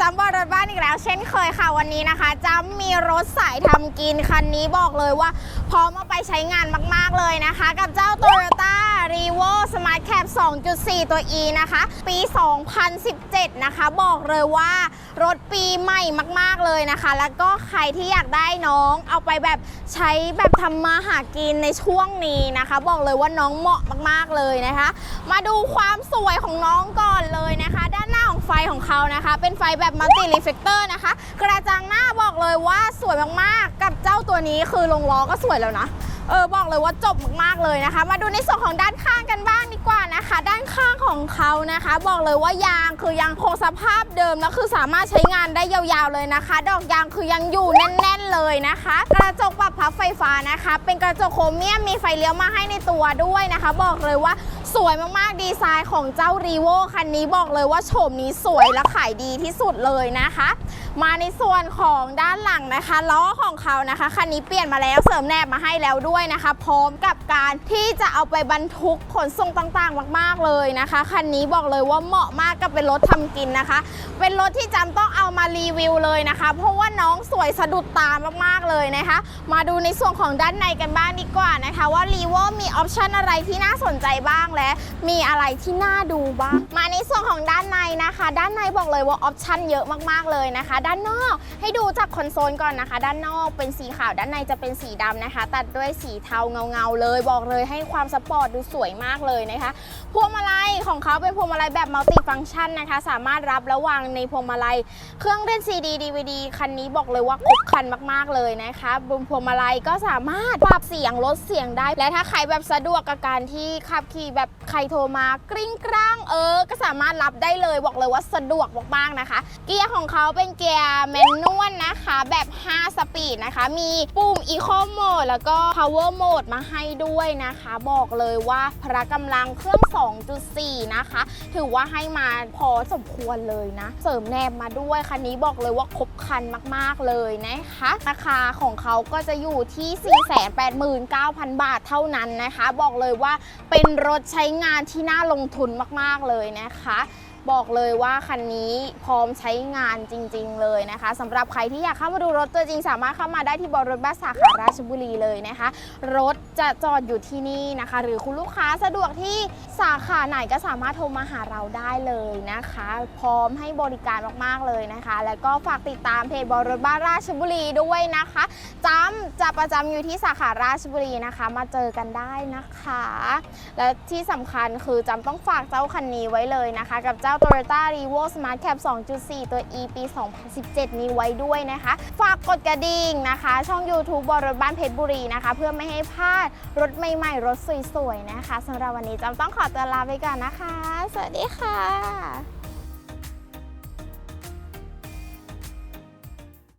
จำวารถบ้านอีกแล้ว เช่นเคยค่ะวันนี้นะคะจ้ามีรถสายทำกินคันนี้บอกเลยว่า พร้อมเอาไปใช้งานมากๆเลยนะคะ กับเจ้า Toyota r e v o Smart Cap 2.4 ตัว E นะคะ ปี 2017 นะคะ บอกเลยว่ารถปีใหม่มาก ๆ เลยนะคะ แล้วก็ใครที่อยากได้น้องเอาไปแบบใช้แบบทำมาหากินในช่วงนี้นะคะ บอกเลยว่าน้องเหมาะมาก ๆ เลยนะคะ มาดูความสวยของน้องก่อนเลยนะคะ ของไฟของเขานะคะ เป็นไฟแบบมัลติรีเฟกเตอร์นะคะ กระจังหน้าบอกเลยว่าสวยมากๆ กับเจ้าตัวนี้คือลงล้อก็สวยแล้วนะเออบอกเลยว่าจบมากๆเลยนะคะ มาดูในส่วนของด้านข้างกันบ้างดีกว่านะคะ ด้านข้างของเขานะคะ บอกเลยว่ายางคือยังคงสภาพเดิมแล้วคือสามารถใช้งานได้ยาวๆเลยนะคะ ดอกยางคือยังอยู่แน่น ๆเลยนะคะ กระจกปรับพับไฟฟ้านะคะ เป็นกระจกโครเมียมมีไฟเลี้ยวมาให้ในตัวด้วยนะคะ บอกเลยว่า สวยมากๆ ดีไซน์ของเจ้ารีโวคันนี้บอกเลยว่าโฉมนี้สวยและขายดีที่สุดเลยนะคะ มาในส่วนของด้านหลังนะคะล้อของเขานะคะคันนี้เปลี่ยนมาแล้วเสริมแนบมาให้แล้วด้วยนะคะ พร้อมกับการที่จะเอาไปบรรทุกขนส่งต่างๆ มาก ๆเลยนะคะคันนี้บอกเลยว่าเหมาะมากกับเป็นรถทำกินนะคะ เป็นรถที่จำต้องเอามารีวิวเลยนะคะ เพราะว่าน้องสวยสะดุดตามากๆเลยนะคะ มาดูในส่วนของด้านในกันบ้างดีกว่านะคะ ว่ารีโวมีออปชันอะไรที่น่าสนใจบ้างและมีอะไรที่น่าดูบ้างมาในส่วน ของด้านในนะคะ ด้านในบอกเลยว่าออปชันเยอะมากๆเลยนะคะ ด้านนอกให้ดูจากคอนโซลก่อนนะคะ ด้านนอกเป็นสีขาวด้านในจะเป็นสีดำนะคะ ตัดด้วยสีเทาเงาๆเลย บอกเลยให้ความสปอร์ตดูสวยมากเลยนะคะ พวงมาลัยของเขาเป็นพวงมาลัยแบบมัลติฟัง c t ชันนะคะ สามารถรับและวางในพวงมาลัย เครื่องเล่นซีดีดีวดีคันนี้บอกเลยว่าครบคันมากๆเลยนะคะบนพวงมาลัยก็สามารถปรับเสียงลดเสียงได้ และถ้าใครแบบสะดวกกับการที่ขับขี่แบบใครโทรมากริ้งกร้างเออก็สามารถรับได้เลยบอกเลยว่าสะดวกมากๆนะคะ เกียร์ของเขาเป็นเกียร์แมนนวลนะคะ แบบ 5 สปีดนะคะ มีปุ่ม Eco Mode แล้วก็ Power Mode มาให้ด้วยนะคะ บอกเลยว่าพละกำลังเครื่อง 2.4 นะคะ ถือว่าให้มาพอสมควรเลยนะ เสริมแนบมาด้วยคันนี้บอกเลยว่าครบคันมากๆเลยนะคะราคาของเขาก็จะอยู่ที่ 489,000 บาทเท่านั้นนะคะ บอกเลยว่าเป็นรถใช้งานที่น่าลงทุนมากๆเลยนะคะ บอกเลยว่าคันนี้พร้อมใช้งานจริง ๆ เลยนะคะสำหรับใครที่อยากเข้ามาดูรถตัวจริง สามารถเข้ามาได้ที่บริษัทบัสสาขาราชบุรีเลยนะคะ รถจะจอดอยู่ที่นี่นะคะ หรือคุณลูกค้าสะดวกที่สาขาไหนก็สามารถโทรมาหาเราได้เลยนะคะ พร้อมให้บริการมากๆเลยนะคะ แล้วก็ฝากติดตามเพจบริษัทบ้านราชบุรีด้วยนะคะจำจะประจำอยู่ที่สาขาราชบุรีนะคะ มาเจอกันได้นะคะ และที่สำคัญคือจำต้องฝากเจ้าคันนี้ไว้เลยนะคะ กับเจ้า Toyota r e v o Smart Cap 2.4 ตัว E ปี 2017 นี้ไว้ด้วยนะคะ ฝากกดกระดิ่งนะคะ ช่อง YouTube บรถบ้านเพชรบุรีนะคะ เพื่อไม่ให้พลาดรถใหม่ๆ รถสวยๆ นะคะสำหรับวันนี้จำต้องขอตัวลาไปก่อนนะคะ สวัสดีค่ะ